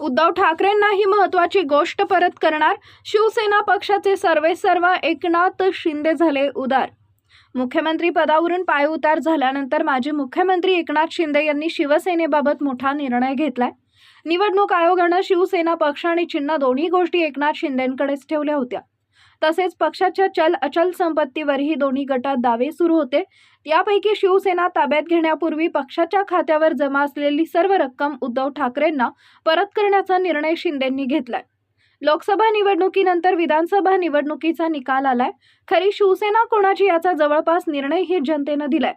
उद्धव ठाकरेंना ही महत्वाची गोष्ट परत करणार. शिवसेना पक्षाचे सर्वेसर्वा एकनाथ शिंदे झाले उदार. मुख्यमंत्री पदावरून पायउतार झाल्यानंतर माजी मुख्यमंत्री एकनाथ शिंदे यांनी शिवसेनेबाबत मोठा निर्णय घेतलाय. निवडणूक आयोगानं शिवसेना पक्ष आणि चिन्ह दोन्ही गोष्टी एकनाथ शिंदेंकडेच ठेवल्या होत्या. तसेच पक्षाच्या चल अचल संपत्तीवरही दोन्ही गटात दावे सुरू होते. यापैकी शिवसेना ताब्यात घेण्यापूर्वी पक्षाच्या खात्यावर जमा असलेली सर्व रक्कम उद्धव ठाकरेंना परत करण्याचा निर्णय शिंदेंनी घेतलाय. लोकसभा निवडणुकीनंतर विधानसभा निवडणुकीचा निकाल आलाय. खरी शिवसेना कोणाची याचा जवळपास निर्णयही जनतेनं दिलाय.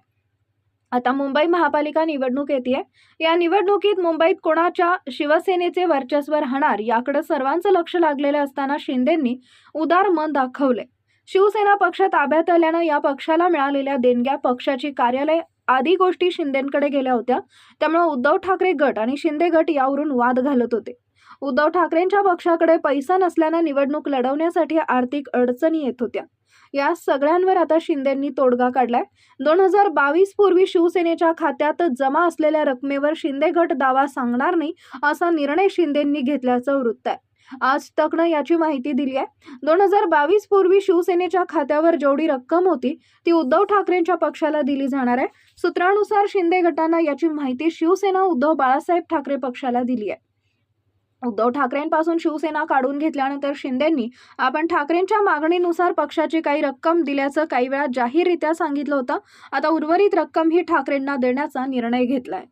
आता मुंबई महापालिका निवडणूक येते या निवडणुकीत मुंबईत कोणाच्या शिवसेनेचे वर्चस्व राहणार याकडे सर्वांचं लक्ष लागलेलं असताना शिंदेंनी उदार मन दाखवले शिवसेना पक्ष ताब्यात आल्यानं या पक्षाला मिळालेल्या देणग्या पक्षाची कार्यालय आदी गोष्टी शिंदेंकडे गेल्या होत्या. त्यामुळे उद्धव ठाकरे गट आणि शिंदे गट यावरून वाद घालत होते. उद्धव ठाकरेंच्या पक्षाकडे पैसा नसल्यानं निवडणूक लढवण्यासाठी आर्थिक अडचणी येत होत्या. या सगळ्यांवर आता शिंदेंनी तोडगा काढलाय. दोन हजार बावीस पूर्वी शिवसेनेच्या खात्यात जमा असलेल्या रकमेवर शिंदे गट दावा सांगणार नाही असा निर्णय शिंदेंनी घेतल्याचं वृत्त आहे. आज तकनं याची माहिती दिली आहे. दोन हजार बावीस पूर्वी शिवसेनेच्या खात्यावर जेवढी रक्कम होती ती उद्धव ठाकरेंच्या पक्षाला दिली जाणार आहे. सूत्रानुसार शिंदे गटानं याची माहिती शिवसेना उद्धव बाळासाहेब ठाकरे पक्षाला दिली आहे. उद्धव ठाकरेंपासून शिवसेना काढून घेतल्यानंतर शिंदेंनी आपण ठाकरेंच्या मागणीनुसार पक्षाची काही रक्कम दिल्याचं काही वेळा जाहीररित्या सांगितलं होतं. आता उर्वरित रक्कम ही ठाकरेंना देण्याचा निर्णय घेतलाय.